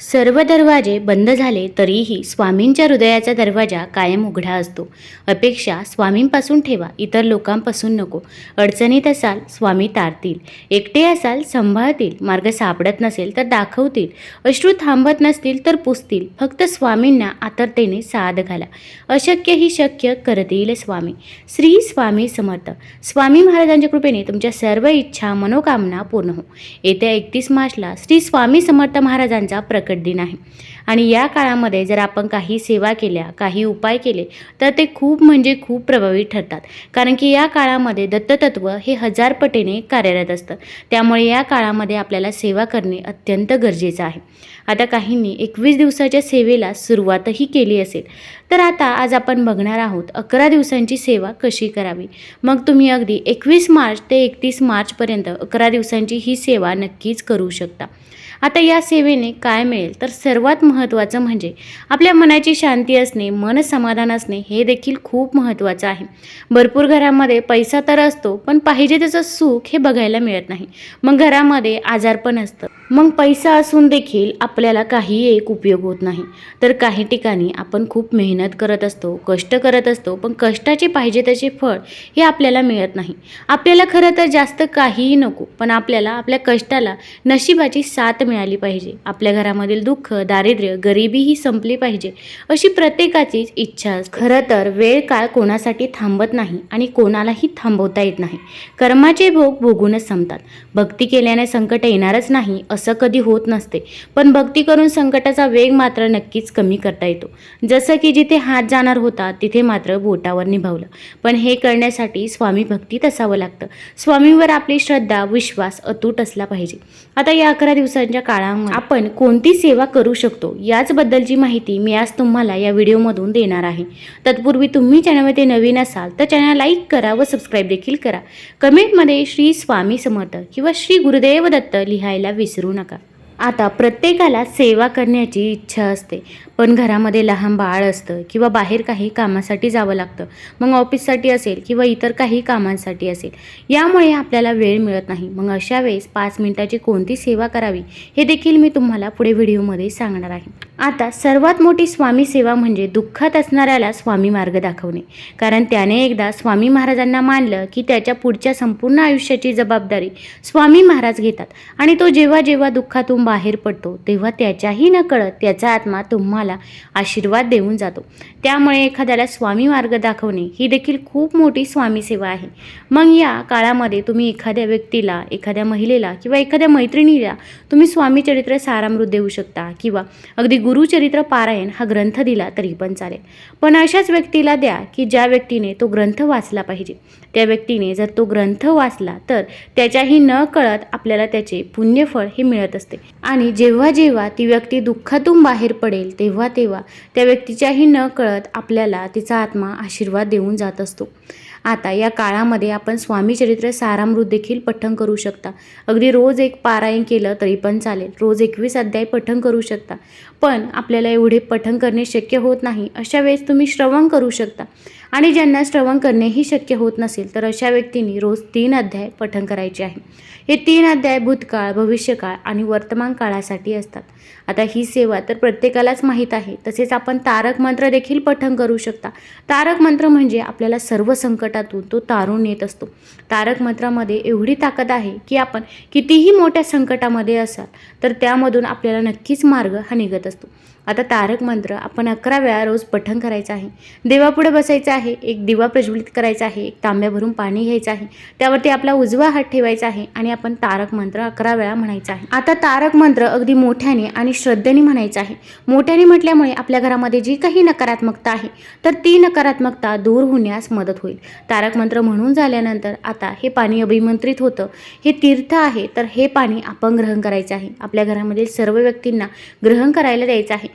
सर्व दरवाजे बंद झाले तरीही स्वामींच्या हृदयाचा दरवाजा कायम उघडा असतो. अपेक्षा स्वामींपासून ठेवा इतर लोकांपासून नको. अडचणीत असाल स्वामी तारतील. एकटे असाल सांभाळतील. मार्ग सापडत नसेल तर दाखवतील. अश्रू थांबत नसतील तर पुसतील. फक्त स्वामींना आतरतेने साथ घाला. अशक्य ही शक्य करतील स्वामी. श्री स्वामी समर्थ. स्वामी महाराजांच्या कृपेने तुमच्या सर्व इच्छा मनोकामना पूर्ण हो. येत्या एकतीस मार्चला श्री स्वामी समर्थ महाराजांचा प्रकट दिन आहे आणि या काळामध्ये जर आपण काही सेवा केल्या काही उपाय केले तर ते खूप म्हणजे खूप प्रभावी ठरतात. कारण की या काळामध्ये दत्ततत्व हे हजार पटीने कार्यरत असतं. त्यामुळे या काळामध्ये आपल्याला सेवा करणे अत्यंत गरजेचं आहे. आता काहींनी एकवीस दिवसाच्या सेवेला सुरुवातही केली असेल. तर आता आज आपण बघणार आहोत अकरा दिवसांची सेवा कशी करावी. मग तुम्ही अगदी एकवीस मार्च ते एकतीस मार्चपर्यंत अकरा दिवसांची ही सेवा नक्कीच करू शकता. आता या सेवेने काय मिळेल? तर सर्वात महत्त्वाचं म्हणजे आपल्या मनाची शांती असणे मन समाधान असणे हे देखील खूप महत्त्वाचं आहे. भरपूर घरामध्ये पैसा तर असतो पण पाहिजे त्याचं सुख हे बघायला मिळत नाही. मग घरामध्ये आजारपण असतं मग पैसा असून देखील आपल्याला काही एक उपयोग होत नाही. तर काही ठिकाणी आपण खूप मेहनत करत असतो कष्ट करत असतो पण कष्टाचे पाहिजे तसे फळ हे आपल्याला मिळत नाही. आपल्याला खरं तर जास्त काहीही नको पण आपल्याला आपल्या कष्टाला नशिबाची साथ मिळाली पाहिजे. आपल्या घरामधील दुःख दारिद्र्य गरिबी ही संपली पाहिजे अशी प्रत्येकाचीच इच्छा असते. खरं तर वेळ काळ कोणासाठी थांबत नाही आणि कोणालाही थांबवता येत नाही. कर्माचे भोग भोगूनच संपतात. भक्ती केल्याने संकट येणारच नाही असं कधी होत नसते. पण भक्ती करून संकटाचा वेग मात्र नक्कीच कमी करता येतो. जसं की जिथे हात जाणार होता तिथे मात्र बोटावर निभावलं. पण हे करण्यासाठी स्वामी भक्तीत असावं लागतं. स्वामींवर आपली श्रद्धा विश्वास अतूट असला पाहिजे. आता या अकरा दिवसांच्या काळामध्ये आपण कोणती सेवा करू शकतो? याचबद्दलची माहिती मी आज तुम्हाला या व्हिडिओमधून देणार आहे. तत्पूर्वी तुम्ही चॅनलमध्ये नवीन असाल तर चॅनल लाईक करा व सबस्क्राईब देखील करा. कमेंटमध्ये श्री स्वामी समर्थ किंवा श्री गुरुदेव दत्त लिहायला विसरू नका. आता प्रत्येकाला सेवा करण्याची इच्छा असते. पण घरामध्ये लहान बाळ असतं किंवा बाहेर काही कामासाठी जावं लागतं. मग ऑफिससाठी असेल किंवा इतर काही कामांसाठी असेल. यामुळे आपल्याला वेळ मिळत नाही. मग अशा वेळेस पाच मिनिटाची कोणती सेवा करावी हे देखील मी तुम्हाला पुढे व्हिडिओमध्ये सांगणार आहे. आता सर्वात मोठी स्वामी सेवा म्हणजे दुःखात असणाऱ्याला स्वामी मार्ग दाखवणे. कारण त्याने एकदा स्वामी महाराजांना मानलं की त्याच्या पुढच्या संपूर्ण आयुष्याची जबाबदारी स्वामी महाराज घेतात. आणि तो जेव्हा जेव्हा दुःखातून बाहेर पडतो तेव्हा त्याच्याही न कळत त्याचा आत्मा तुम्हाला आशीर्वाद देऊन जातो. त्यामुळे एखाद्याला स्वामी मार्ग दाखवणे ही देखील खूप मोठी स्वामी सेवा आहे. मग या काळामध्ये तुम्ही एखाद्या व्यक्तीला एखाद्या महिलेला किंवा एखाद्या मैत्रिणीला तुम्ही स्वामी चरित्र सारामृत देऊ शकता किंवा अगदी गुरुचरित्र पारायण हा ग्रंथ दिला तरी पण चालेल. पण अशाच व्यक्तीला द्या की ज्या व्यक्तीने तो ग्रंथ वाचला पाहिजे. त्या व्यक्तीने जर तो ग्रंथ वाचला तर त्याच्याही न कळत आपल्याला त्याचे पुण्यफळ हे मिळत असते. आणि जेव्हा जेव्हा ती व्यक्ती दुःखातून बाहेर पडेल तेव्हा तेव्हा तेव्हा त्या व्यक्तीच्याही न कळत आपल्याला तिचा आत्मा आशीर्वाद देऊन जात असतो. आता या काळामध्ये आपण स्वामी चरित्र सारामृत देखील पठण करू शकता. अगदी रोज एक पारायण केलं तरी पण चालेल. रोज एकवीस अध्याय पठण करू शकता. पण आपल्याला एवढे पठण करणे शक्य होत नाही. अशा वेळेस तुम्ही श्रवण करू शकता. आणि ज्यांना श्रवण करणेही शक्य होत नसेल तर अशा व्यक्तींनी रोज तीन अध्याय पठण करायचे आहे. हे तीन अध्याय भूतकाळ भविष्यकाळ आणि वर्तमान काळासाठी असतात. आता ही सेवा तर प्रत्येकालाच माहीत आहे. तसेच आपण तारक मंत्र देखील पठण करू शकता. तारक मंत्र म्हणजे आपल्याला सर्व संकटातून तो तारून येत असतो. तारक मंत्रामध्ये एवढी ताकद आहे की आपण कितीही मोठ्या संकटामध्ये असाल तर त्यामधून आपल्याला नक्कीच मार्ग हा निघत असतो. आता तारक मंत्र आपण अकरा वेळा रोज पठण करायचं आहे. देवापुढे बसायचं आहे. एक दिवा प्रज्वलित करायचा आहे. एक तांब्या भरून पाणी घ्यायचं आहे. त्यावरती आपला उजवा हात ठेवायचा आहे आणि आपण तारक मंत्र अकरा वेळा म्हणायचा आहे. आता तारक मंत्र अगदी मोठ्याने आणि श्रद्धेने म्हणायचं आहे. मोठ्याने म्हटल्यामुळे आपल्या घरामध्ये जी काही नकारात्मकता आहे तर ती नकारात्मकता दूर होण्यास मदत होईल. तारक मंत्र म्हणून झाल्यानंतर आता हे पाणी अभिमंत्रित होतं. हे तीर्थ आहे तर हे पाणी आपण ग्रहण करायचं आहे. आपल्या घरामधील सर्व व्यक्तींना ग्रहण करायला द्यायचं आहे.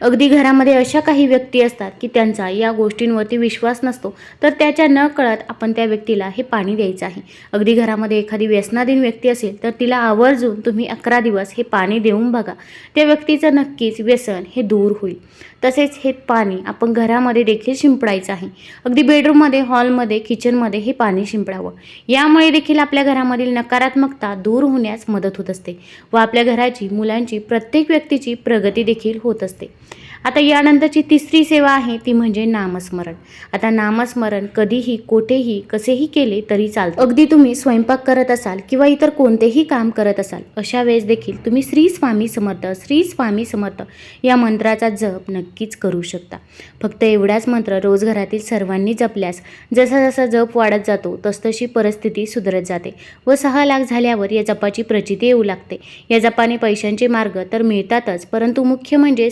अगदी घरामध्ये अशा काही व्यक्ती असतात की त्यांचा या गोष्टींवरती विश्वास नसतो तर त्याच्या न कळत आपण त्या व्यक्तीला हे पाणी द्यायचं आहे. अगदी घरामध्ये एखादी व्यसनाधीन व्यक्ती असेल तर तिला आवर्जून तुम्ही अकरा दिवस हे पाणी देऊन बघा. त्या व्यक्तीचं नक्कीच व्यसन हे दूर होईल. तसेच हे पाणी आपण घरामध्ये देखील शिंपडायचं आहे. अगदी बेडरूममध्ये हॉलमध्ये किचनमध्ये हे पाणी शिंपडावं. यामुळे देखील आपल्या घरामधील नकारात्मकता दूर होण्यास मदत होत असते व आपल्या घराची मुलांची प्रत्येक व्यक्तीची प्रगती देखील होत असते. आता यानंतरची तिसरी सेवा आहे ती म्हणजे नामस्मरण. आता नामस्मरण कधीही कोठेही कसेही केले तरी चालतं. अगदी तुम्ही स्वयंपाक करत असाल किंवा इतर कोणतेही काम करत असाल अशा वेळेस देखील तुम्ही श्री स्वामी समर्थ श्री स्वामी समर्थ या मंत्राचा जप नक्कीच करू शकता. फक्त एवढाच मंत्र रोज घरातील सर्वांनी जपल्यास जसा जसा जप वाढत जातो तसतशी परिस्थिती सुधारत जाते व सहा लाख झाल्यावर या जपाची प्रचिती येऊ लागते. या जपाने पैशांचे मार्ग तर मिळतातच परंतु मुख्य म्हणजे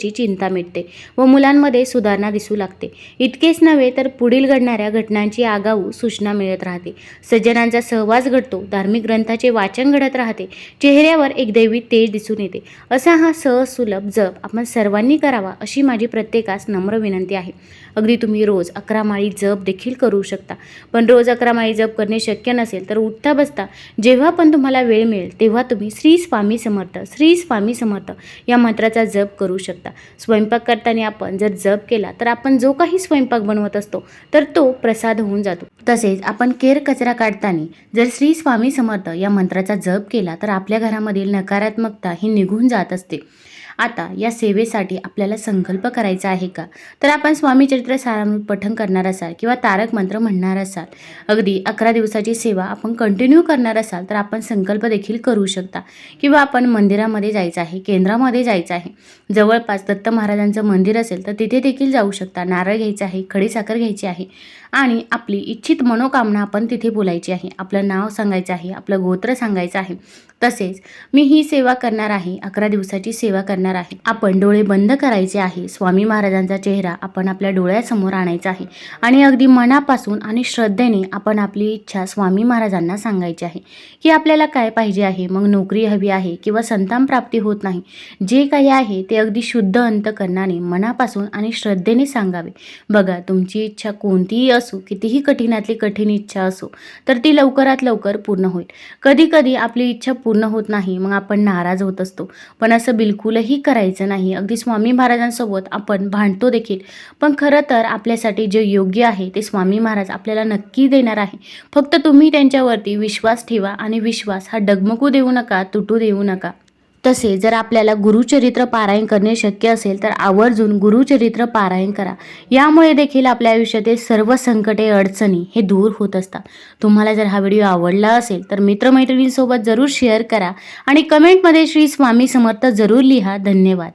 संततीविषयीची चिंता मिटते व मुलांमध्ये सुधारणा दिसू लागते. इतकेच नव्हे तर पुढील घडणाऱ्या घटनांची आगाऊ सूचना मिळत राहते. सज्जनांचा सहवास घडतो धार्मिक ग्रंथाचे वाचन घडत राहते चेहऱ्यावर एक दैवी तेज दिसून येते. असा हा सहज सुलभ जप आपण सर्वांनी करावा अशी माझी प्रत्येकास नम्र विनंती आहे. अगदी तुम्ही रोज अकरा माळी जप देखील करू शकता. पण रोज अकरा माळी जप करणे शक्य नसेल तर उठता बसता जेव्हा पण तुम्हाला वेळ मिळेल तेव्हा तुम्ही श्री स्वामी समर्थ श्री स्वामी समर्थ या मंत्राचा जप करू शकता. स्वयंपाक करताना आपण जर जप केला तर आपण जो काही स्वयंपाक बनवत असतो तर तो प्रसाद होऊन जातो. तसेच आपण केर कचरा काढताना जर श्री स्वामी समर्थ या मंत्राचा जप केला तर आपल्या घरामधील नकारात्मकता ही निघून जात असते. आता या सेवेसाठी आपल्याला संकल्प करायचा आहे का? तर आपण स्वामी चरित्र सारामृत पठण करणार असाल किंवा तारक मंत्र म्हणणार असाल अगदी अकरा दिवसाची सेवा आपण कंटिन्यू करणार असाल तर आपण संकल्प देखील करू शकता. किंवा आपण मंदिरामध्ये जायचं आहे केंद्रामध्ये जायचं आहे जवळपास दत्त महाराजांचं मंदिर असेल तर तिथे देखील जाऊ शकता. नारळ घ्यायचं आहे खडीसाखर घ्यायची आहे आणि आपली इच्छित मनोकामना आपण तिथे बोलायची आहे. आपलं नाव सांगायचं आहे आपलं गोत्र सांगायचं आहे. तसेच मी ही सेवा करणार आहे अकरा दिवसाची सेवा करणार आहे. आपण डोळे बंद करायचे आहे. स्वामी महाराजांचा चेहरा आपण आपल्या डोळ्यासमोर आणायचा आहे. आणि अगदी मनापासून आणि श्रद्धेने आपण आपली इच्छा स्वामी महाराजांना सांगायची आहे. की आपल्याला काय पाहिजे आहे? मग नोकरी हवी आहे किंवा संतान प्राप्ती होत नाही. जे काही आहे ते अगदी शुद्ध अंतकरणाने मनापासून आणि श्रद्धेने सांगावे. बघा तुमची इच्छा कोणतीही असो कितीही कठीणातली कठीण इच्छा असो तर ती लवकरात लवकर पूर्ण होईल. कधी कधी आपली इच्छा पूर्ण होत नाही मग आपण नाराज होत असतो. पण असं बिलकुलही करायचं नाही. अगदी स्वामी महाराजांसोबत आपण भांडतो देखील. पण खरं तर आपल्यासाठी जे योग्य आहे ते स्वामी महाराज आपल्याला नक्की देणार आहे. फक्त तुम्ही त्यांच्यावरती विश्वास ठेवा आणि विश्वास हा डगमगू देऊ नका तुटू देऊ नका. तसे जर आपल्याला गुरुचरित्र पारायण करणे शक्य असेल तर आवर्जून गुरुचरित्र पारायण करा. यामुळे देखील आपल्या आयुष्यातील सर्व संकटे अडचणी हे दूर होत असतात. तुम्हाला जर हा व्हिडिओ आवडला असेल तर मित्रमैत्रिणींसोबत जरूर शेअर करा आणि कमेंटमध्ये श्री स्वामी समर्थ जरूर लिहा. धन्यवाद.